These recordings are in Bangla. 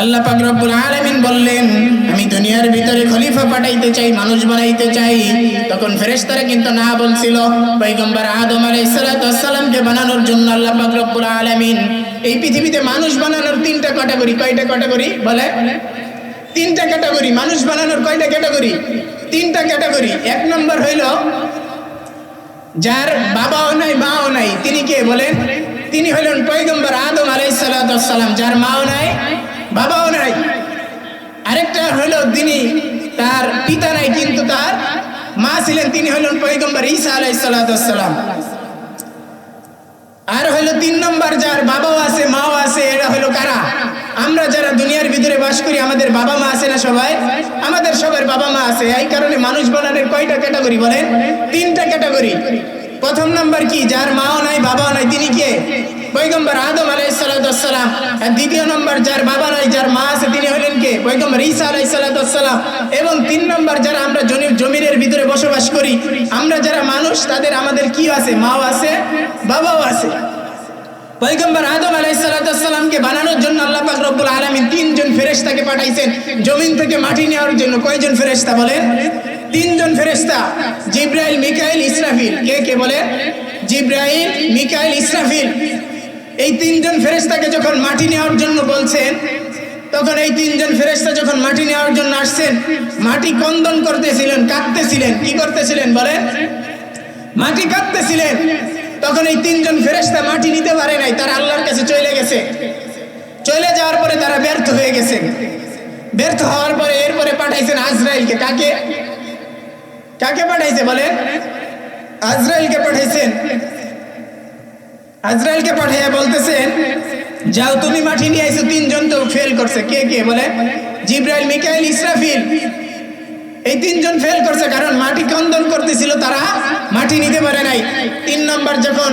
আল্লাহ পাক রব্বুল আলামিন বললেন, আমি দুনিয়ার ভিতরে খলিফা পাঠাইতে চাই, মানুষ বানাইতে চাই। তখন ফেরেশতারা কিন্তু না বলছিল, পয়গম্বর আদম আলাইহিস সালামকে বানানোর জন্য আল্লাহ পাক রব্বুল আলামিন এই পৃথিবীতে মানুষ বানানোর তিনটা ক্যাটাগরি, কয়টা ক্যাটাগরি? বলে, তিনটা ক্যাটাগরি, মানুষ বানানোর কয়টা ক্যাটাগরি? তিনটা ক্যাটাগরি। এক নম্বর হইল, যার বাবাও নাই, মাও নাই, তিনি কে বলেন? তিনি হলেন পয়গম্বর আদম আলাইসালাম যার মাও নাই বাবাও নাই। আরেকটা হলো তিনি তার পিতা নাই, কিন্তু তার মা ছিলেন, তিনি হলেন পয়গম্বর ঈসা আলাইসালাম আর হলো তিন নম্বর, যার বাবাও আছে, মাও আছে, এরা হলো কারা? আমরা যারা দুনিয়ার ভিতরে বাস করি, আমাদের বাবা মা আছে না সবাই? আমাদের সবার বাবা মা আছে। এই কারণে মানুষ বানানোর কয়টা ক্যাটাগরি বলেন? তিনটা ক্যাটাগরি। প্রথম নাম্বার কি? যার মাও নাই, বাবাও নাই, তিনি কে? পয়গম্বর আদম আলাইসালাম দ্বিতীয় নম্বর যার বাবা নাই, যার মা আছে, তিনি হলেন কে? পয়গম্বর ঈসা আলাইসালাম এবং তিন নম্বর যারা আমরা জমি জমিনের ভিতরে বসবাস করি, আমরা যারা মানুষ, তাদের আমাদের কি আছে? মাও আছে, বাবাও আছে। পয়গম্বর আদম আলাইসালামকে বানানোর জন্য আল্লাহ পাক রব্বুল আলামিন তিনজন ফেরেশতাকে পাঠাইছেন, জমিন থেকে মাটি নেওয়ার জন্য। কয়জন ফেরেশতা বলেন? তিনজন ফেরেশতা। জিব্রাইল, মিকাইল, ইসরাফিল। কে কে বলে? জিব্রাইল, মিকাইল, ইসরাফিল। এই তিনজন ফেরেস্তাকে যখন মাটি নেওয়ার জন্য বলছেন, তখন এই তিনজন ফেরেশতা যখন মাটি নেওয়ার জন্য আসছেন, মাটি কন্দন করতেছিলেন, কাঁদতেছিলেন, কি করতেছিলেন বলেন? মাটি কাঁদতেছিলেন। তখন এই তিনজন ফেরেশতা মাটি নিতে পারে নাই, তারা আল্লাহর কাছে চলে গেছে। চলে যাওয়ার পরে তারা ব্যর্থ হয়ে গেছে ব্যর্থ হওয়ার পরে এরপরে পাঠাইছেন আজরাইলকে। কাকে? কাকে পাঠাইছে বলেন? আজরাইলকে পাঠাইছেন। আজরাইলকে পাঠাইয়া বলতেছেন, যাও তুমি মাটি নিয়ে আইছো, তিনজন তো ফেল করছে। কে কে? বলে, জিব্রাইল, মিকাইল, ইসরাফিল। এই তিনজন ফেল করছে কারণ মাটি কন্দন করতেছিল তারা মাটি নিতে পারে নাই। তিন নম্বর যখন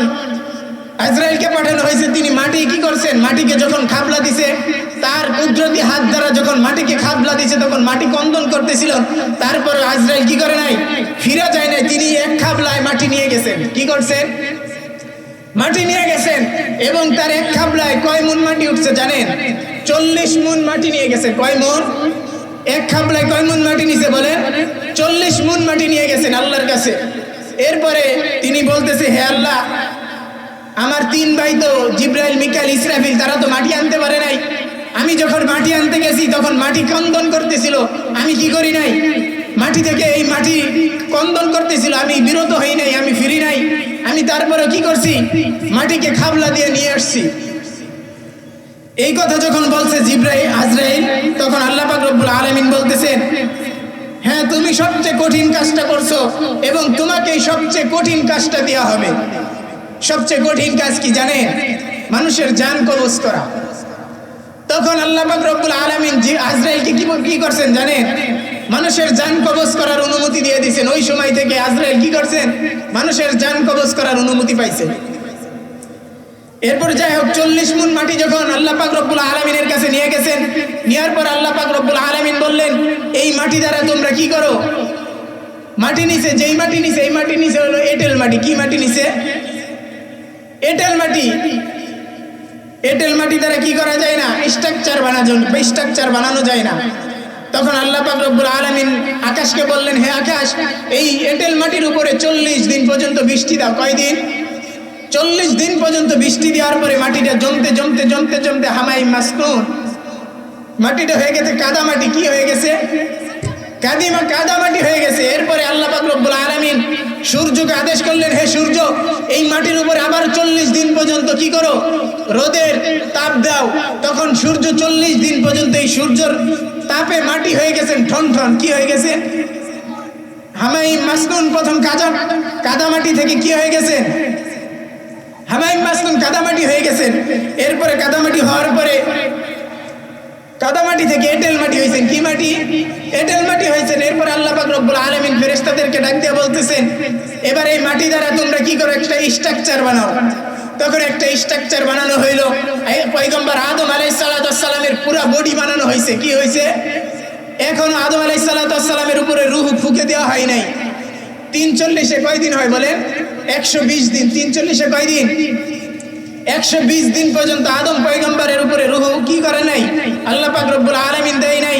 আজরাইলকে পাঠানো হয়েছে, তিনি মাটি কি করছেন? মাটিকে যখন খাবলা দিছে, তার কুদরতি হাত দ্বারা যখন মাটিকে খাবলা দিছে, তখন মাটি কন্দন করতেছিল। তারপর আজরাইল কি করে নাই? ফিরে যায় নাই। তিনি এক খাবলায় মাটি নিয়ে গেছেন। কি করছেন? মাটি নিয়ে গেছেন এবং তার এক খাবলায় কয় মুন মাটি উঠছে জানেন? চল্লিশ মুন মাটি নিয়ে গেছে, কয় মুন? এক খাবলায় কয় মুন মাটি নিছে বলেন চল্লিশ মুন মাটি নিয়ে গেছেন আল্লাহর কাছে। এরপরে তিনি বলতেছে, হে আল্লাহ, আমার তিন ভাই তো জিব্রাইল, মিকাইল, ইসরাফিল, তারা তো মাটি আনতে পারে নাই। আমি যখন মাটি আনতে গেছি, তখন মাটি কন্দন করতেছিল। আমি কি করি নাই? মাটি থেকে এই মাটি কন্দন করতেছিল। আমি বিরত হই নাই, আমি ফিরি নাই। আমি তারপরে কি করছি? মাটিকে খাবলা দিয়ে নিয়ে আসছি। এই কথা যখন বলছে জিব্রাইল, আজরাইল, তখন আল্লাহ রব্বুল আলামিন বলতেছেন হ্যাঁ তুমি সবচেয়ে কঠিন কাজটা করছ এবং তোমাকে এই সবচেয়ে কঠিন কাজটা দেওয়া হবে। সবচেয়ে কঠিন কাজ কি জানেন? মানুষের জান কবজ করা। তখন আল্লাহ রব্বুল আলামিন আজরাইলকে কি করছেন জানেন? মানুষের জান কবজ করার অনুমতি দিয়ে দিয়েছেন ওই সময় থেকে আজরাইল কি করছেন? মানুষের জান কবজ করার অনুমতি পাইছেন এরপর যাই হোক, চল্লিশ মুন মাটি যখন আল্লাহ পাক রব্বুল আলমিনের কাছে নিয়ে গেছেন নেওয়ার পর আল্লাহ পাক রব্বুল আলমিন বললেন, এই মাটি দ্বারা তোমরা কি করো? মাটি নিচে, যেই মাটি নিচে, এই মাটি নিচে হলো এঁটেল মাটি। কি মাটি নিচে? এঁটেল মাটি। এঁটেল মাটি দ্বারা কি করা যায় না? স্ট্রাকচার বানানো স্ট্রাকচার বানানো যায় না। তখন আল্লাহ পাক রব্বুল আলামিন আকাশকে বললেন, হে আকাশ, এই এঁটেল মাটির উপরে চল্লিশ দিন পর্যন্ত বৃষ্টি দাও। কয়দিন? চল্লিশ দিন পর্যন্ত বৃষ্টি দেওয়ার পরে মাটিটা জমতে জমতে জমতে জমতে হামাই মাসকুন মাটিটা হয়ে গেছে কাদা মাটি, কি হয়ে গেছে? কাদিমা কাদা মাটি হয়ে গেছে। এরপরে আল্লাহ পাক রব্বুল আলামিন সূর্যকে আদেশ করলেন, হে সূর্য, এই মাটির উপরে আবার চল্লিশ দিন পর্যন্ত কি করো? রোদের তাপ দাও। তখন সূর্য চল্লিশ দিন পর্যন্ত এই সূর্যর তাপে মাটি হয়ে গেছেন ঠন ঠন, কি হয়ে গেছে? হামাই মাসকুন প্রথম কাদা কাদা মাটি থেকে কি হয়ে গেছে? হামাইম মাসকুন কাদামাটি হয়ে গেছেন এরপরে কাদামাটি হওয়ার পরে কাদামাটি থেকে এঁটেল মাটি হয়েছেন কি মাটি? এঁটেল মাটি হয়েছেন এরপরে আল্লাহ পাক রব্বুল আলামিন ফেরেশতাদেরকে ডাক দিয়ে বলতেছেন, এবার এই মাটি দ্বারা তোমরা কি করো? একটা স্ট্রাকচার বানাও। তখন একটা স্ট্রাকচার বানানো হইল। পয়গম্বর আদম আলাইহিস সালামের পুরা বডি বানানো হয়েছে কি হয়েছে এখনও আদম আলাইহিস সালামের উপরে রুহ ফুকে দেওয়া হয় নাই। তিন চল্লিশে কয়দিন হয় বলেন? একশো বিশ দিন। তিন চল্লিশে কয়দিন একশো বিশ দিন পর্যন্ত আদম পয়গম্বরের উপরে রুহ কি করে নাই? আল্লাহ পাক রব্বুল আলামিন দেয় নাই।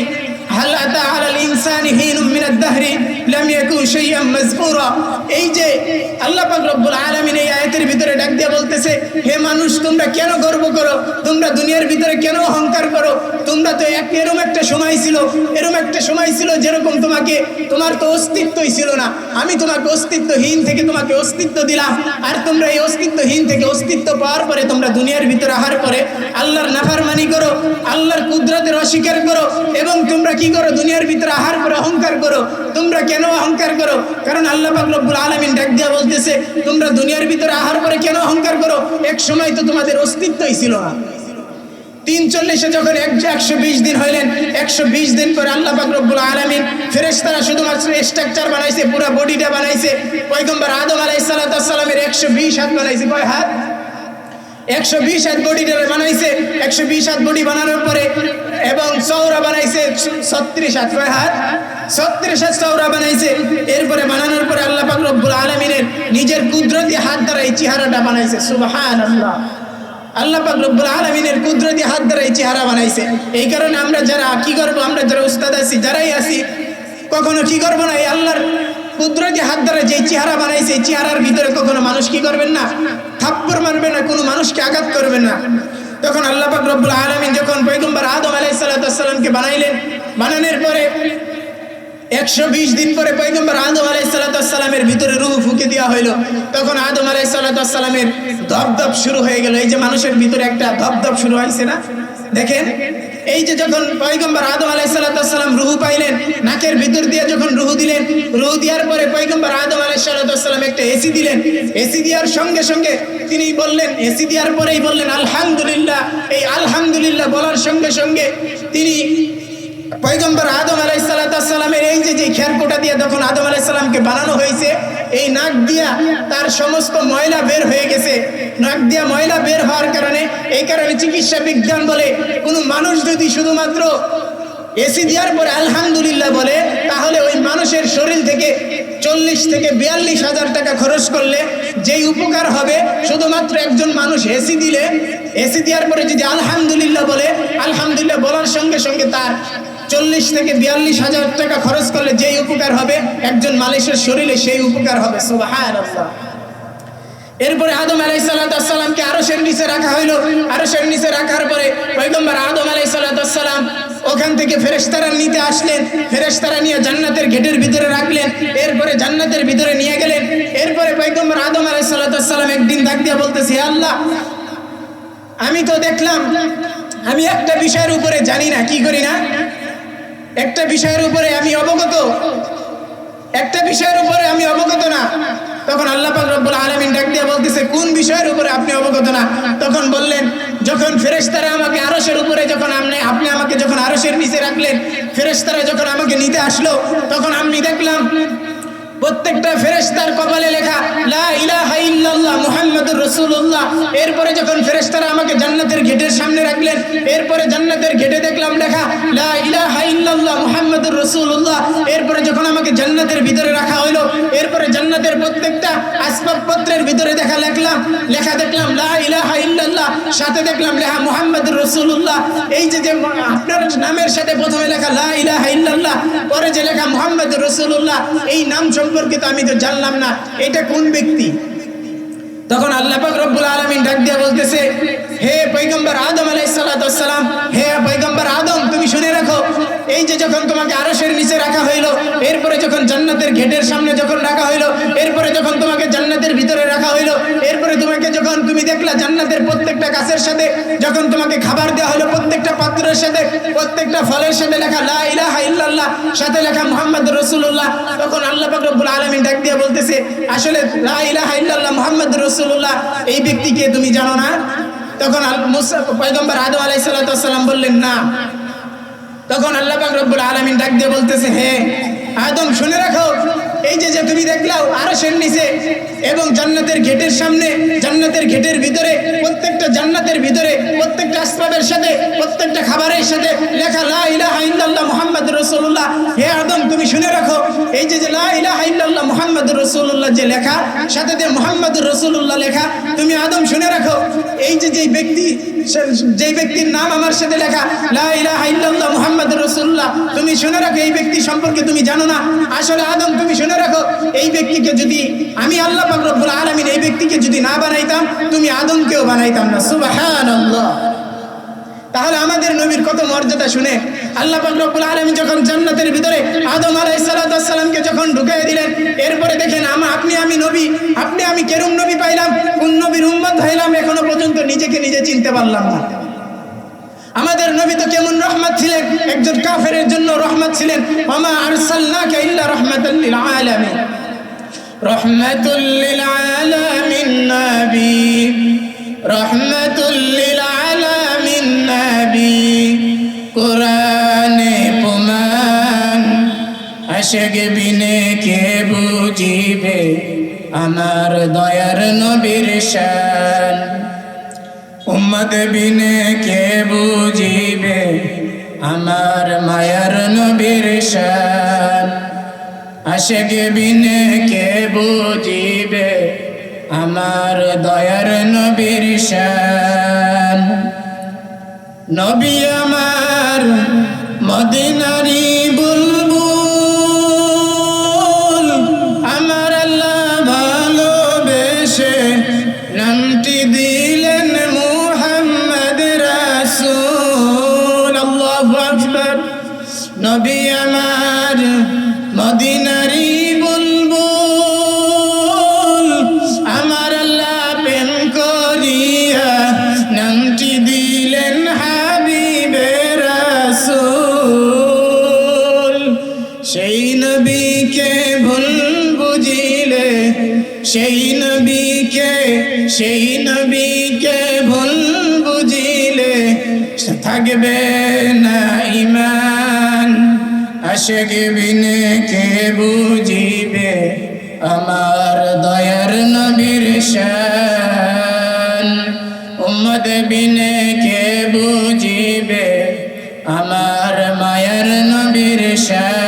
হাল আতা আলাল ইনসানি হিনুম মিনাদ দাহরি লাম ইয়াকুন শাইআম মাযকুরা এই যে আল্লাহ পাক রব্বুল আলামিন এই আয়াতের ভিতরে ডাক দিয়ে বলতেছে, হে মানুষ, তোমরা কেন গর্ব করো? তোমরা দুনিয়ার ভিতরে কেন অহংকার করো? তোমরা তো এক এরকম একটা সময় ছিল এরকম একটা সময় ছিল যেরকম তোমাকে, তোমার তো অস্তিত্বই ছিল না। আমি তোমাকে অস্তিত্বহীন থেকে তোমাকে অস্তিত্ব দিলাম। আর তোমরা এই অস্তিত্বহীন থেকে অস্তিত্ব পাওয়ার পরে তোমরা দুনিয়ার ভিতরে আহার পরে আল্লাহর নাফারমানি করো, আল্লাহর কুদরতের অস্বীকার করো এবং তোমরা কি করো? দুনিয়ার ভিতরে আহার করে, অহংকার করো। তোমরা কেন অহংকার করো? কারণ আল্লাহ পাক রব্বুল আলামিন ডাক দিয়া বলতেছে, তোমরা দুনিয়ার ভিতরে আহার করে কেন অহংকার করো? এক সময় তো তোমাদের অস্তিত্বই ছিল না। তিন চল্লিশে যখন একশো বিশ দিন হইলেন, একশো বিশ দিন পরে আল্লাহ পাক রব্বুল আলামিন ফেরেশতারা শুধুমাত্র স্ট্রাকচার বানাইছে, পুরো বডিটা বানাইছে। পয়গম্বর আদম আলাইহিস সালামের একশো বিশ হাত বানাইছে। কয় হাত? একশো বিশ হাত বডিটা বানাইছে, একশো বিশ হাত বডি বানানোর পরে এবং চৌরা বানাইছে ছত্রিশ হাত, কয় হাত? ছত্রিশ হাত চৌরা বানাইছে। এরপরে বানানোর পরে আল্লাহ রব্বুল আলমিনের নিজের কুদরতি হাত দ্বারা এই চেহারাটা বানাইছে সুবাহান আল্লাহ আল্লাহ পাক রব্বুল আলমিনের কুদরতি হাত দ্বারা এই চেহারা বানাইছে। এই কারণে আমরা যারা কি করব, আমরা যারা উস্তাদ আছি, যারাই আছি, কখনো কি করব না, এই আল্লাহর কুদরতি হাত দ্বারা যে চেহারা বানাইছে চেহারার ভিতরে কখনো মানুষ কি করবেন না? থাপ্পর মারবে না, কোনো মানুষকে আঘাত করবেন না। তখন আল্লাহ পাক রব্বুল আলমিন যখন পৈগম্বর আদম আলাই সাল্লাতামকে বানাইলেন, বানানোর পরে একশো বিশ দিন পরে পৈগম্বর আদম আলাই সাল্লাতামের ভিতরে রুহ ফুকে দেওয়া হইল। তখন আদম আলাই সাল্লাতামের ধপধপ শুরু হয়ে গেল। এই যে মানুষের ভিতরে একটা ধপধপ শুরু হয়েছে না? দেখেন এই যে যখন পয়গম্বর আদম আলাইসাল্লাম রুহু পাইলেন, নাকের ভিতর দিয়ে যখন রুহু দিলেন, রুহু দেওয়ার পরে পয়গম্বর আদম আলাইসাল্লাম একটা এসি দিলেন। এসি দেওয়ার সঙ্গে সঙ্গে তিনি বললেন, এসি দেওয়ার পরেই বললেন, আলহামদুলিল্লাহ। এই আলহামদুলিল্লাহ বলার সঙ্গে সঙ্গে তিনি পয়গম্বর আদম আলাইসাল্লামের এই যে যে খেরকোটা দিয়ে তখন আদম আলাইসাল্লামকে বানানো হয়েছে, এই নাক দিয়া তার সমস্ত ময়লা বের হয়ে গেছে। নাক দিয়া ময়লা বের হওয়ার কারণে এই কারণে চিকিৎসা বিজ্ঞান বলে কোনো মানুষ যদি শুধুমাত্র এসি দেওয়ার পরে আলহামদুলিল্লাহ বলে, তাহলে ওই মানুষের শরীর থেকে চল্লিশ থেকে বিয়াল্লিশ হাজার টাকা খরচ করলে যেই উপকার হবে, শুধুমাত্র একজন মানুষ এসি দিলে এসি দেওয়ার পরে যদি আলহামদুলিল্লাহ বলে, আলহামদুলিল্লাহ বলার সঙ্গে সঙ্গে তার চল্লিশ থেকে বিয়াল্লিশ হাজার টাকা খরচ করলে যেই উপকার হবে, একজন মানুষের শরীরে সেই উপকার হবে। সুবাহান এরপরে আদম আলাই সাল্লাতামকে আরও সের নিচে রাখা হইল। আরও সের নিচে রাখার পরে পৈগম্বর আদম আলাই সাল্লাতাম ওখান থেকে ফেরেশতারা নিতে আসলেন। ফেরেশতারা নিয়ে জান্নাতের গেটের ভিতরে রাখলেন। এরপরে জান্নাতের ভিতরে নিয়ে গেলেন। এরপরে পৈগম্বর আদম আলাই সাল্লাতাম একদিন ডাক দিয়ে বলতেছি আল্লাহ, আমি তো দেখলাম, আমি একটা বিষয়ের উপরে জানি না, কি করি না? একটা বিষয়ের উপরে আমি অবগত, একটা বিষয়ের উপরে আমি অবগত না। তখন আল্লাহ পাক রব্বুল আলামিন ডাক দিয়ে বলতেছে, কোন বিষয়ের উপরে আপনি অবগত না? তখন বললেন, যখন ফেরেশতারা আমাকে আরশের উপরে যখন আপনি আপনি আমাকে যখন আরশের নিচে রাখলেন, ফেরেশতারা যখন আমাকে নিতে আসলো, তখন আমি দেখলাম প্রত্যেকটা ফেরেশতার কপালে লেখা, লা ইলাহা ইল্লাল্লাহ মুহাম্মাদুর রাসূলুল্লাহ। এরপরে যখন ফেরেশতারা আমাকে জান্নাতের গেটের সামনে রাখলেন, এরপরে জান্নাতের গেটে দেখলাম লেখা, লা ইলাহা ইল্লাল্লাহ মুহাম্মাদুর রাসূলুল্লাহ। এরপরে যখন আমাকে জান্নাতের ভিতরে রাখা হলো এরপরে জান্নাতের প্রত্যেকটা আসবাবপত্রের ভিতরে দেখা লিখলাম, লেখা দেখলাম, লা ইলাহা ইল্লাল্লাহ। সাথে দেখলাম লেখা, মুহাম্মাদুর রাসূলুল্লাহ। এই যে আপনার নামের সাথে প্রথমে লেখা, লা ইলাহা ইল্লাল্লাহ। পরে যে লেখা, মুহাম্মাদুর রাসূলুল্লাহ। এই নাম তো আমি তো জানলাম না। এটা কোন ব্যক্তি? তখন আল্লাহ পাক রব্বুল আলমিন ডাক দিয়ে বলতেছে হে পয়গম্বর আদম আলাইহিস সালাম হে পয়গম্বর আদম, তুমি শুনে রাখো, এই যে যখন তোমাকে আরশের নিচে রাখা হইল, এরপরে যখন জান্নাতের গেটের সামনে যখন রাখা হইল, এরপরে যখন তোমাকে জান্নাতের ভিতরে রাখা হইল, এরপরে তোমাকে যখন তুমি দেখলা জান্নাতের প্রত্যেকটা গাছের সাথে, যখন তোমাকে খাবার দেওয়া হলো প্রত্যেকটা পাত্রের সাথে, প্রত্যেকটা ফলের সাথে লেখা লা সাথে লেখা মুহাম্মদ রাসূলুল্লাহ, তখন আল্লাহ পাক রব্বুল আলামিন ডাক দিয়ে বলতেছে, আসলে লা ইলাহা ইল্লাল্লাহ মুহাম্মদ রাসূলুল্লাহ, এই ব্যক্তিকে তুমি জানো না? তখন পয়গম্বর আদম আলাইসালাম সালাম বললেন, না। তখন আল্লাহ রব্বুল আলমিন ডাক দিয়ে বলতেছে, হে আদম, শুনে রাখো। এই যে যে তুমি দেখলাও আরশের নিচে এবং জান্নাতের গেটের সামনে, জান্নাতের গেটের ভিতরে, প্রত্যেকটা জান্নাতের ভিতরে, প্রত্যেকটা আসবাবের সাথে, প্রত্যেকটা খাবারের সাথে লেখা লা ইলাহা ইল্লাল্লাহ মুহাম্মাদুর হে আদম, তুমি শুনে রাখো, এই যে যে লা ইলাহা ইল্লাল্লাহ যে লেখা, সাথে যে মুহাম্মাদুর রাসূলুল্লাহ লেখা, তুমি আদম শুনে রাখো, এই যে যেই ব্যক্তি যেই ব্যক্তির নাম আমার সাথে লেখা, লা ইলাহা ইল্লাল্লাহ মুহাম্মাদুর তুমি শুনে রাখো, এই ব্যক্তি সম্পর্কে তুমি জানো না। আসলে আদম, তুমি শুনে রাখো, এই ব্যক্তিকে যদি আমি আল্লাহ রব্বুল আলামিন এই ব্যক্তিকে যদি না বানাইতাম, তুমি আদমকেও বানাইতাম না। সুবহানাল্লাহ। তাহলে আমাদের নবীর কত মর্যাদা শুনে আল্লাহ রব্বুল আলামিন যখন জান্নাতের ভিতরে আদম আলাইহিস সালামকে যখন ঢুকাই দিলেন, এরপরে দেখেন আমা আপনি আমি নবী, আপনি আমি কেরম নবী পাইলাম, কোন নবীর উম্মত হইলাম, এখনও পর্যন্ত নিজেকে নিজে চিনতে পারলাম না। আমাদের নবী তো কেমন রহমত ছিলেন? একজন কাফেরের জন্য রহমত ছিলেন। ওমা আরসালনাকা ইল্লা রাহমাতাল লিল আলামিন। রহমাতুল লিল আলামিন নবী। রহমাতুল লিল আলামিন নবী। কোরআনে প্রমাণ, আশেক বিনে কে বুঝিবে? আমার দয়ার নবীর শান। উম্মত বিনে কে বুঝিবে? আমার মায়ার নবীর শান। আশেক বিনে কে বুঝিবে? আমার দয়ার নবীর শান। নবী আমার মদিনারি থাকবে না ইমান আশেক বিনে কে বুঝিবে আমার দয়ার নবীর শান উম্মত বিনে কে বুঝিবে আমার মায়ার নবীর শান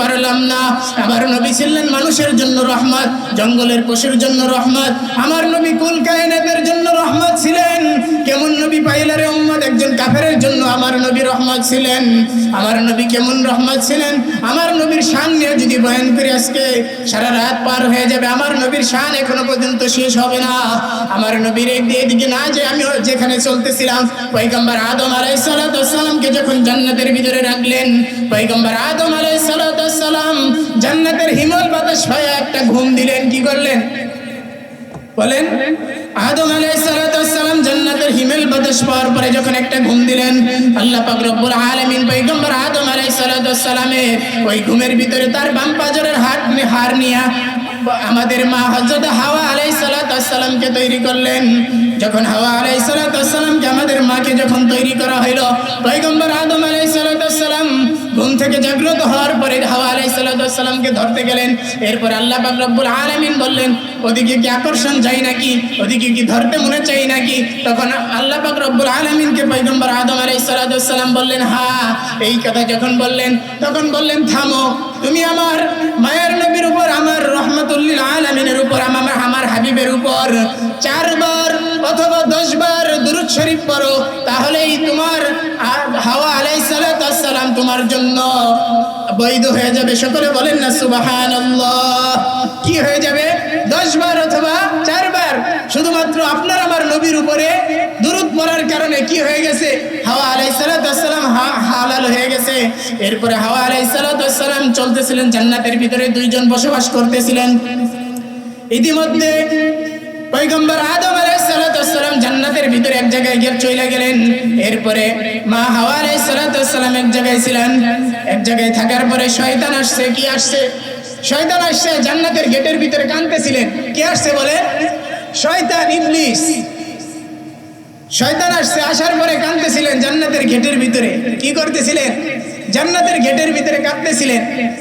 পারলাম না। আমার নবী ছিলেন মানুষের জন্য রহমত, জঙ্গলের পশুর জন্য রহমত, আমার নবী কুল কায়নাতের জন্য রহমত ছিলেন। কেমন নবী পাইলারে একজন কাফেরের জন্য আমার নবী রহমত ছিলেন। আমার নবী কেমন রহমত ছিলেন? আমার নবীর শান নিয়ে যদি বয়ান করে আজকে, সারা রাত পার হয়ে যাবে। আমার নবীর শান এখনও পর্যন্ত শেষ হবে না। আমার নবীর এদিকে না যে আমি যেখানে চলতেছিলাম, পয়গম্বর আদম আলাইহিস সালামকে যখন জান্নাতের ভিতরে রাখলেন, পয়গম্বর আদম আলাইহিস সালাম জান্নাতের হিমল বাতাস হয়ে একটা ঘুম দিলেন। কি করলেন? বলেন আদম আলাইহিসসালাম জান্নাতের হিমেল বাতাস পাওয়ার পরে যখন একটা ঘুম দিলেন, আল্লাহ পাক রব্বুল আলামিন পয়গম্বর আদম আলাইহিসসালামের ওই ঘুমের ভিতরে তার বাম পাজরের হাত হার নিয়া আমাদের মা হযরত হাওয়া আলাইহিসসালামকে তৈরি করলেন। যখন হাওয়া আলাইহিসসালামকে আমাদের মাকে যখন তৈরি করা হলো পয়গম্বর আদম আলাইহিসসালাম ঘুম থেকে জাগ্রত হওয়ার পরে হাওয়া আলাই সাল্লামকে ধরতে গেলেন। এরপরে আল্লাহ পাক আলামিন বললেন, ওদিকে কি আকর্ষণ চাই নাকি? ওদিকে কি ধরতে মনে চাই নাকি? তখন আল্লাহ পাক আলামিনকে পয়গম্বর আদম আলাই সাল্লাম বললেন, হা, এই কথা যখন বললেন, তখন বললেন, থামো, তুমি আমার মায়ের নবীর উপর, আমার রহমতুল্লিল আলমিনের উপর, আমার আমার হাবিবের উপর চারবার অথবা দশবার দুরুদ শরীফ পড়ো, তাহলেই তোমার হাওয়া আলাই সালাম তোমার জন্য বৈধ হয়ে যাবে। সকলে বলেন না সুবাহান কি হয়ে যাবে? দশবার অথবা চারবার শুধুমাত্র আপনার আমার নবীর উপরে দুরুদ পড়ার কারণে কি হয়ে গেছে? হাওয়া আলাই সালাম হালাল হয়ে গেছে। এরপরে হাওয়া আলাই সালাম চলতেছিলেন জান্নাতের ভিতরে দুইজন বসবাস করতেছিলেন। ইতিমধ্যে পৈগম্বর আদম আলাইসালাম জান্নাতের ভিতরে এক জায়গায় গিয়ে চলে গেলেন। এরপরে মা হাওয়া আলাইসালাম এক জায়গায় ছিলেন। এক জায়গায় থাকার পরে শয়তান আসছে, কি আসছে? শয়তান আসছে, জান্নাতের গেটের ভিতরে কাঁদতেছিলেন। কে আসছে বলে? শয়তান, ইবলিস। শয়তান আসছে, আসার পরে কাঁদতেছিলেন জান্নাতের গেটের ভিতরে। কি করতেছিলেন? জান্নাতের গেটের ভিতরে কাঁদতেছিলেন।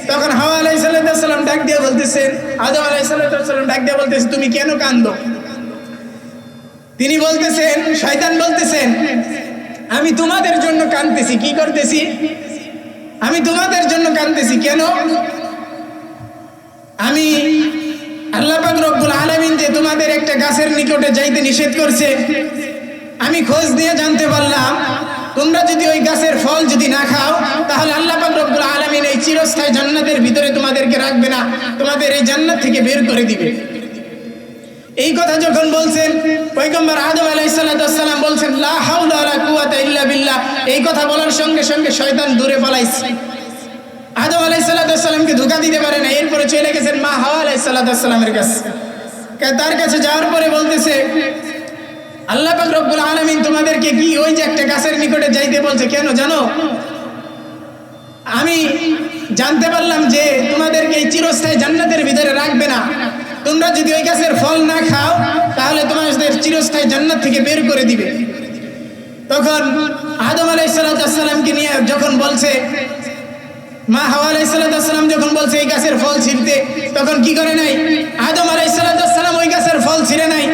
তখন হাওয়া আলাই সাল্লাম ডাক দিয়ে বলতেছেন, আদম আলাই সাল্লাম ডাক দিয়ে বলতেছে, তুমি কেন কান্দো তিনি বলতেছেন, শয়তান বলতেছেন, আমি তোমাদের জন্য কাঁদতেছি, কি করতেছি? আমি তোমাদের জন্য কাঁদতেছি, কেন? আমি আল্লাহ পাক রব্বুল আলামিন যে তোমাদের একটা গাছের নিকটে যাইতে নিষেধ করছে, আমি খোঁজ দিয়ে জানতে পারলাম, তোমরা যদি ওই গাছের ফল যদি না খাও, তাহলে আল্লাহ পাক রব্বুল আলামিন এই চিরস্থায়ী জান্নাতের ভিতরে তোমাদেরকে রাখবে না, তোমাদের এই জান্নাত থেকে বের করে দিবে। এই কথা যখন বলছেন, পয়গম্বর আদম আলাইসাল্লাম বলছেন বিল্লাহ। এই কথা বলার সঙ্গে সঙ্গে শয়তান দূরে পালাইছে। আদম আলাইসাল্লামকে ধোকা দিতে পারে না, এরপরে চলে গেছেন মা হাওয়া আলাইসাল্লামের কাছে। তার কাছে যাওয়ার পরে বলতেছে, আল্লাহ রব্বুল আলামিন তোমাদেরকে কি ওই যে একটা গাছের নিকটে যাইতে বলছে? কেন জানো? আমি জানতে পারলাম যে তোমাদেরকে এই চিরস্থায়ী জান্নাতের ভিতরে রাখবে না। তোমরা যদি ওই গাছের ফল না খাও, তাহলে তোমাদের চিরস্থায়ী জান্নাত থেকে বের করে দিবে। তখন আদম আলাইসালামকে নিয়ে যখন বলছে, মা হাওয়া আলাইসালাম যখন বলছে, এই গাছের ফল ছিঁড়তে, তখন কি করে নাই? আদম আলাইসালাম ওই গাছের ফল ছিঁড়ে নাই।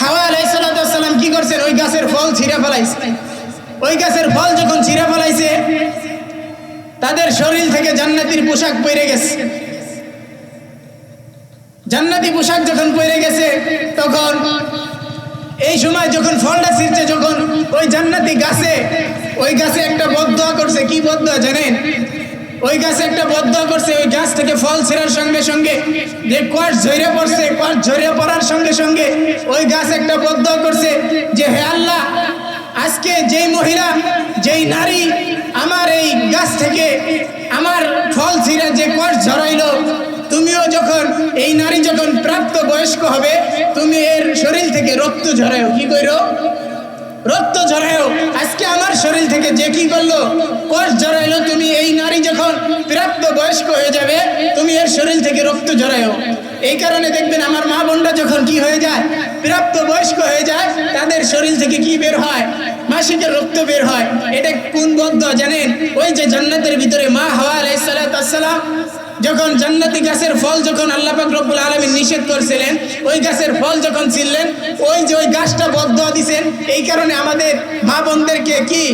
হাওয়া আলাইসালাম কি করছেন? ওই গাছের ফল ছিঁড়ে ফেলাইছে। ওই গাছের ফল যখন ছিঁড়ে ফেলাইছে, তাদের শরীর থেকে জান্নাতির পোশাক পরে গেছে। জান্নাতি পোশাক যখন পরে গেছে, তখন এই সময় যখন ফলটা ছিঁড়ছে, যখন ওই জান্নাতি গাছে, ওই গাছে একটা বদয়া করছে। কি বদয়া জানেন? ওই গাছে একটা বদয়া করছে, ওই গাছ থেকে ফল ছেঁড়ার সঙ্গে সঙ্গে, যে কোয়াশ ঝরে পড়ছে কোয়াশ ঝরে পড়ার সঙ্গে সঙ্গে ওই গাছ একটা বদয়া করছে যে, হে আল্লাহ, আজকে যেই মহিলা, যেই নারী আমার এই গাছ থেকে আমার ফল ছিঁড়ে যে কোয়াশ ঝরাইলো তুমিও যখন এই নারী যখন প্রাপ্ত বয়স্ক হবে, তুমি এর শরীর থেকে রক্ত ঝরাও কি কইরো? রক্ত ঝরায়ও। আজকে আমার শরীর থেকে যে কি করল? কোষ ঝরাইলো। তুমি এই নারী যখন প্রাপ্ত বয়স্ক হয়ে যাবে, তুমি এর শরীর থেকে রক্ত ঝরায়ও। এই কারণে দেখবেন আমার মা বোনরা যখন কি হয়ে যায়, প্রাপ্ত বয়স্ক হয়ে যায়, তাদের শরীর থেকে কি বের হয়? মাসিকের রক্ত বের হয়। এটা কোন বদ্ধ জানেন? ওই যে জান্নাতের ভিতরে মা হাওয়া আলাইহিস সালাম যখন জান্নাতি গাছের ফল যখন আল্লাহ পাক রব্বুল নিষেধ করছিলেন, ওই গাছের ফল যখন ছিললেন, ওই যে ওই গাছটা বদ্ধ দিছেন, এই কারণে আমাদের মা বোনদেরকে কি,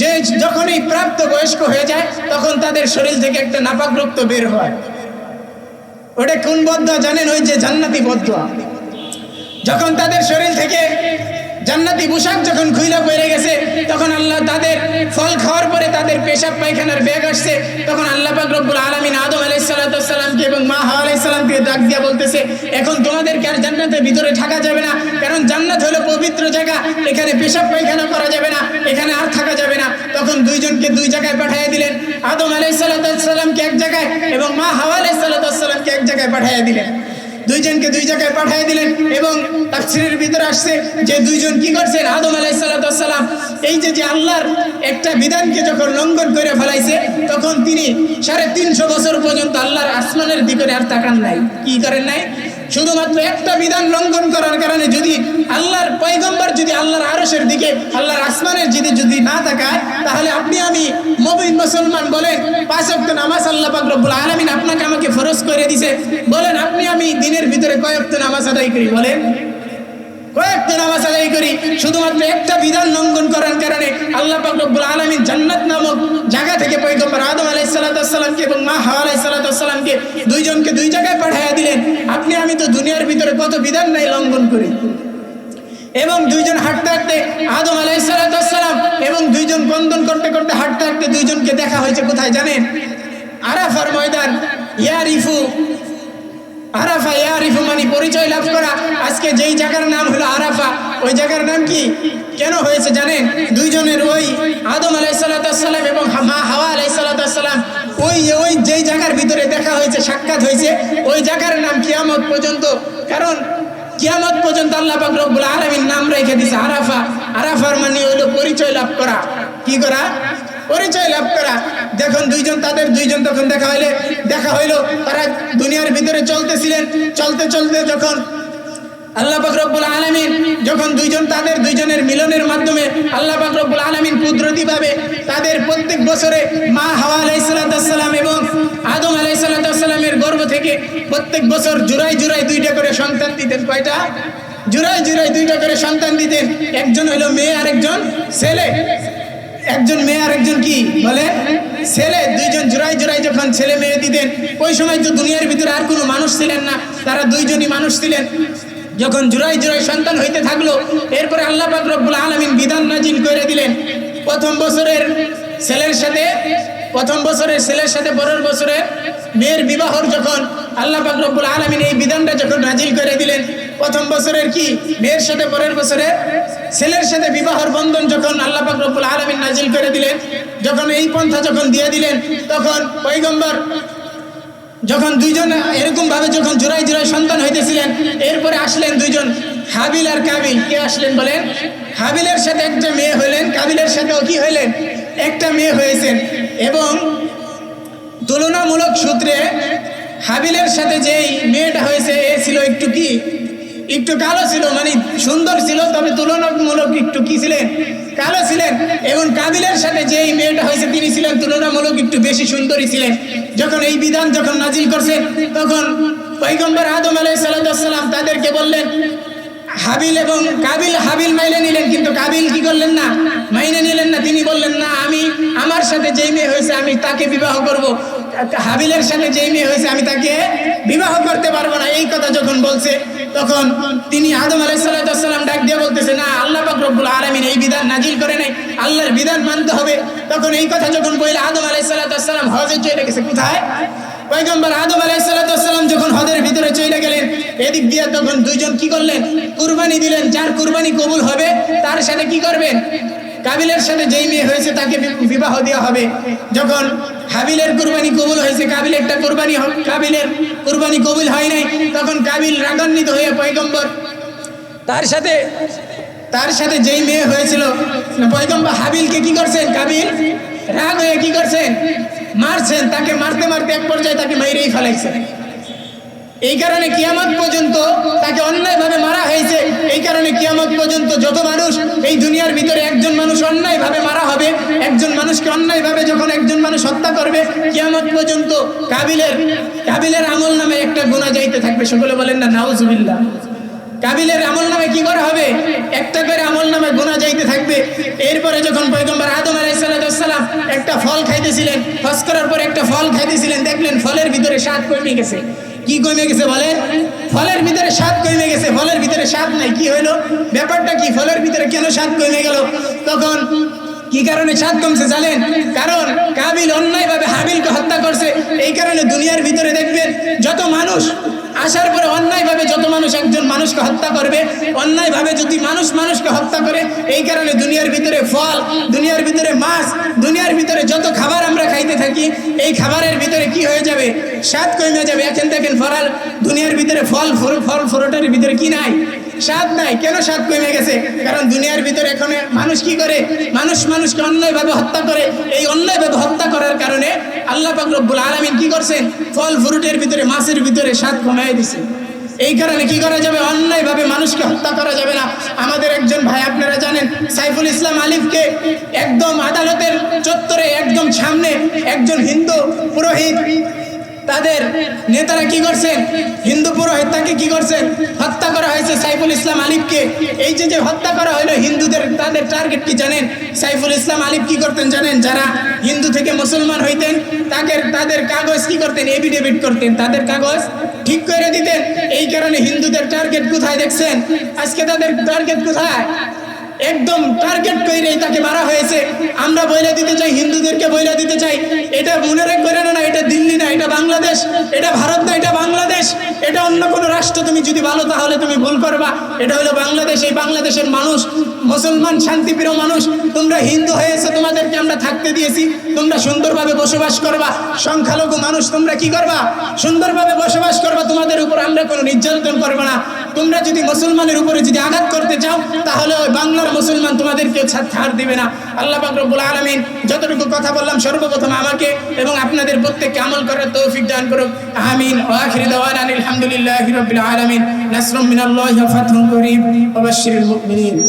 যে যখনই প্রাপ্ত বয়স্ক হয়ে যায়, তখন তাদের শরীর থেকে একটা নাপাক রক্ত বের হয়। ওটা কোন বদ্ধ জানেন? ওই যে জান্নাতি বদ্ধ যখন তাদের শরীর থেকে জান্নাতি পোশাক যখন খুইলা পড়ে গেছে, তখন আল্লাহ তাদের ফল খাওয়ার পরে তাদের পেশাব পায়খানার ব্যাগ আসছে। তখন আল্লাহ পাক রব্বুল আলামিন আদম সালামকে এবং মা হাওয়া আলাইহিস সালামকে ডাক দিয়া বলতেছে, এখন তোমাদেরকে আর জান্নাতের ভিতরে থাকা যাবে না, কারণ জান্নাত হলো পবিত্র জায়গা, এখানে পেশাব পায়খানা করা যাবে না, এখানে আর থাকা যাবে না। তখন দুইজনকে দুই জায়গায় পাঠিয়ে দিলেন। আদম আলাইহিস সালামকে এক জায়গায় এবং মা হাওয়া আলাইহিস সালামকে এক জায়গায় পাঠিয়ে দিলেন। দুইজনকে দুই জায়গায় পাঠিয়ে দিলেন এবং তাফসিরের ভিতরে আসছে যে দুইজন কি করছেন? আদম আলাইসালাম এই যে যে আল্লাহর একটা বিধানকে যখন লঙ্ঘন করে ফেলাইছে, তখন তিনি সাড়ে তিনশো বছর পর্যন্ত আল্লাহর আসমানের দিকে আর তাকান নাই। কি করেন নাই? শুধুমাত্র একটা বিধান লঙ্ঘন করার কারণে যদি আল্লাহর পয়গম্বর যদি আল্লাহর আরসের দিকে, আল্লাহর আসমানের যদি যদি না থাকায় তাহলে আপনি আমি মবিন মুসলমান বলেন পাঁচ অক্ট নামাজ আল্লাহ পাক আলামিন আপনাকে আমাকে ফরজ করে দিছে। বলেন, আপনি আমি দিনের ভিতরে কয় ওয়াক্ত নামাজ আদায় করি? বলেন। কয়েকটা নামাজ আদায় করি। শুধুমাত্র একটা বিধান লঙ্ঘন করার কারণে আল্লাহ পাক রব্বুল আলামিন জান্নাত নামক জায়গা থেকে পয়গম্বর আদম আলাইহিস সালাতু এবং মা হাওয়া আলাইহিস সালাতু দুইজনকে দুই জায়গায় পাঠিয়ে দিলেন। আপনি, আমি তো দুনিয়ার ভিতরে কত বিধান নাই লঙ্ঘন করি। এবং দুইজন হাঁটতে হাঁটতে আদম আলাইহিস সালাম এবং দুইজন বন্ধন করতে করতে হাঁটতে হাঁটতে দুইজনকে দেখা হয়েছে কোথায় জানেন? আরাফার ময়দান। ইয়ারিফু আরাফা ইয়ারিফু মানে পরিচয় লাভ করা। আজকে যেই জায়গার নাম হলো আরাফা, ওই জায়গার নাম কি? কেন হয়েছে জানেন? দুইজনের ওই আদম আলাইসালাম এবং মা হাওয়া আলাইসালাম ওই ওই যেই জায়গার ভিতরে দেখা হয়েছে, সাক্ষাৎ হয়েছে, ওই জায়গার নাম কিয়ামত পর্যন্ত। কারণ কিয়ামত পর্যন্ত আল্লাহ পাক রব্বুল আলামিন নাম রেখে দিয়েছে আরাফা। আরাফার মানে হলো পরিচয় লাভ করা। কি করা? পরিচয় লাভ করা। যখন দুইজন তাদের দুইজন তখন দেখা হইলে, দেখা হইল, তারা দুনিয়ার ভিতরে চলতেছিলেন। চলতে চলতে যখন আল্লাহ রব্বুল আলামিন, যখন দুইজন তাদের দুইজনের মিলনের মাধ্যমে আল্লাহ পাক রব্বুল আলামিন কুদরতিভাবে তাদের প্রত্যেক বছরে মা হাওয়া আলাইহিস সালাম এবং আদম আলাইহিস সালামের গর্ভ থেকে প্রত্যেক বছর জুড়াই জুরাই দুইটা করে সন্তান দিতেন। কয়টা? জুরাই জুরাই দুইটা করে সন্তান দিতেন। একজন হলো মেয়ে, আরেকজন ছেলে। একজন মেয়ে আর একজন কি? বলে, ছেলে, দুইজন জোড়াই জোড়াই যখন ছেলে মেয়ে দিতেন, ওই সময় তো দুনিয়ার ভিতরে আর কোনো মানুষ ছিলেন না, তারা দুইজনই মানুষ ছিলেন। যখন জোড়াই জোড়াই সন্তান হইতে থাকল, এরপরে আল্লাহ রব্বুল আলামিন বিধান নাজিল করে দিলেন, প্রথম বছরের ছেলের সাথে, প্রথম বছরের ছেলের সাথে, পরের বছরে মেয়ের বিবাহর যখন আল্লাহ রব্বুল আলামিন এই বিধানটা যখন নাজিল করে দিলেন প্রথম বছরের কি? মেয়ের সাথে পরের বছরে ছেলের সাথে বিবাহর বন্ধন যখন আল্লাহ রব্বুল আলামিন নাজিল করে দিলেন, যখন এই পন্থা যখন দিয়ে দিলেন, তখন পৈগম্বর যখন দুইজন এরকম ভাবে যখন জোড়াই জোড়াই সন্তান হইতেছিলেন, এরপরে আসলেন দুইজন হাবিল আর কাবিল। কে আসলেন বলেন? হাবিলের সাথে একটা মেয়ে হইলেন কাবিলের সাথেও কি হইলেন একটা মেয়ে হয়েছেন। এবং তুলনামূলক সূত্রে হাবিলের সাথে যেই মেয়েটা হয়েছে, এ ছিল একটু কি? একটু কালো ছিল মানে সুন্দর ছিল, তবে তুলনামূলক একটু কি ছিলেন? কালো ছিলেন। এবং কাবিলের সাথে যেই মেয়েটা হয়েছে, তিনি ছিলেন তুলনামূলক একটু বেশি সুন্দরী ছিলেন। যখন এই বিধান যখন নাজিল করছেন তখন পৈগম্বর আদম আলাই সালাম তাদেরকে বললেন, হাবিল এবং কাবিল হাবিল মাইনে নিলেন, কিন্তু কাবিল কি করলেন না? মাইনে নিলেন না। তিনি বললেন, না, আমি, আমার সাথে যেই মেয়ে হয়েছে, আমি তাকে বিবাহ করব। হাবিলের সাথে যেই মেয়ে হয়েছে, আমি তাকে বিবাহ করতে পারব না, এই কথা যখন বলছে, তখন তিনি আদম আলাইসাল্লাম ডাক দিয়ে বলতেছে, না, আল্লাহ রব্বুল আলমিন এই বিধান নাজিল করে নাই, আল্লাহর বিধান মানতে হবে। তখন এই কথা যখন বললে, আদম আলাইসাল্লাম হজে চলে গেছে, কোথায়? পয়গম্বর আদম আলাইসাল্লাম যখন হদের ভিতরে চলে গেলেন, এদিক দিয়ে তখন দুইজন কি করলেন? কুরবানি দিলেন, যার কুরবানি কবুল হবে, তার সাথে কি করবেন? কাবিলের সাথে যেই মেয়ে হয়েছে, তাকে বিবাহ দেওয়া হবে। যখন হাবিলের কোরবানি কবুল হয়েছে, কাবিলেরটা কোরবানি কাবিলের কোরবানি কবুল হয় নাই। তখন কাবিল রাগান্বিত হয়ে পয়গম্বর তার সাথে তার সাথে যেই মেয়ে হয়েছিল, পয়গম্বর হাবিলকে কি করছেন? কাবিল রাগ হয়ে কি করছেন? মারছেন, তাকে মারতে মারতে এক পর্যায়ে তাকে মেরেই ফেলাইছেন। এই কারণে কিয়ামত পর্যন্ত তাকে অন্যায়ভাবে মারা হয়েছে। এই কারণে কিয়ামত পর্যন্ত যত মানুষ এই দুনিয়ার ভিতরে একজন মানুষ অন্যায়ভাবে মারা হবে, একজন মানুষকে অন্যায়ভাবে যখন একজন মানুষ হত্যা করবে, কিয়ামত পর্যন্ত কাবিলের কাবিলের আমল নামে একটা গুণা যাইতে থাকবে। সকলে বলেন না, নাউজুবিল্লাহ। কাবিলের আমল নামে কি করা হবে? একটা করে আমল নামে গোনা যাইতে থাকবে। এরপরে যখন পয়গম্বর আদম আলাইসালাম একটা ফল খাইতেছিলেন ফস করার পর একটা ফল খাইতেছিলেন, দেখলেন ফলের ভিতরে স্বাদ কমে গেছে। কি কমে গেছে বলে? ফলের ভিতরে স্বাদ কমে গেছে। ফলের ভিতরে স্বাদ নাই, কি হইল? ব্যাপারটা কি? ফলের ভিতরে কেন স্বাদ কমে গেল? তখন কি কারণে স্বাদ কমছে জানেন? কারণ কাবিল অন্যায়ভাবে হাবিলকে হত্যা করছে। এই কারণে দুনিয়ার ভিতরে দেখবেন, যত মানুষ আসার পরে অন্যায়ভাবে যত মানুষ একজন মানুষকে হত্যা করবে, অন্যায়ভাবে যদি মানুষ মানুষকে হত্যা করে, এই কারণে দুনিয়ার ভিতরে ফল, দুনিয়ার ভিতরে মাছ, দুনিয়ার ভিতরে যত খাবার আমরা খাইতে থাকি, এই খাবারের ভিতরে কি হয়ে যাবে? স্বাদ কমে যাবে। এখন দেখেন ফরাল, দুনিয়ার ভিতরে ফল ফল ফরোটার ভিতরে কি নাই? স্বাদ নাই। কেন স্বাদ কমে গেছে? কারণ দুনিয়ার ভিতরে এখন মানুষ কি করে? মানুষ মানুষকে অন্যায়ভাবে হত্যা করে। এই অন্যায়ভাবে হত্যা করার কারণে আল্লাহ পাক রব্বুল আলমিন কি করছেন ফল, ফ্রুটের ভিতরে, মাছের ভিতরে স্বাদ কমাই দিছে। এই কারণে কি করা যাবে? অন্যায়ভাবে মানুষকে হত্যা করা যাবে না। আমাদের একজন ভাই, আপনারা জানেন, সাইফুল ইসলাম আলিফকে একদম আদালতের চত্বরে, একদম সামনে একজন হিন্দু পুরোহিত তাদের নেতারা কি করছেন? হিন্দু পুরোহিত তাকে কি করছেন? হত্যা করা হয়েছে সাইফুল ইসলাম আলিফকে। এই যে যে হত্যা করা হলো, হিন্দুদের তাদের টার্গেট কি জানেন? সাইফুল ইসলাম আলিফ কি করতেন জানেন? যারা হিন্দু থেকে মুসলমান হইতেন, তাদের তাদের কাগজ কি করতেন? এফিডেভিট করতেন। তাদের কাগজ ঠিক করে দিতেন। এই কারণে হিন্দুদের টার্গেট কোথায় দেখছেন? আজকে তাদের টার্গেট কোথায়? একদম টার্গেট করে তাকে মারা হয়েছে। আমরা বইলে দিতে চাই, হিন্দুদেরকে বইলে দিতে চাই। এটা মনে রাখবে না না, এটা দিল্লি না, এটা বাংলাদেশ, এটা ভারত না, এটা বাংলাদেশ। এটা অন্য কোনো রাষ্ট্র, তুমি যদি ভালো তাহলে তুমি ভুল করবা। এটা হলো বাংলাদেশ, এই বাংলাদেশের মানুষ, মুসলমান, শান্তিপ্রিয় মানুষ। তোমরা হিন্দু হয়েছে, তোমাদেরকে আমরা থাকতে দিয়েছি। তোমরা সুন্দরভাবে বসবাস করবা। সংখ্যালঘু মানুষ, তোমরা কি করবা? সুন্দরভাবে বসবাস করবা, তোমাদের উপর আমরা কোনো নির্যাতন করব না। তোমরা যদি মুসলমানের উপরে যদি আঘাত করতে চাও, তাহলে ওই বাংলার মুসলমান তোমাদেরকে কেউ ছাড় দিবে না। আল্লাহ বাকরবুল আলমিন যতটুকু কথা বললাম সর্বপ্রথম আমাকে এবং আপনাদের প্রত্যেককে আমল করার তৌফিক দান করুক। আমিন। ওয়াখির দাওয়ান আলহামদুলিল্লাহ আলহামদুলিল্লাহি আলমিন। নাসরুম মিনাল্লাহ ফাতহুম করিম। মুমিনিন।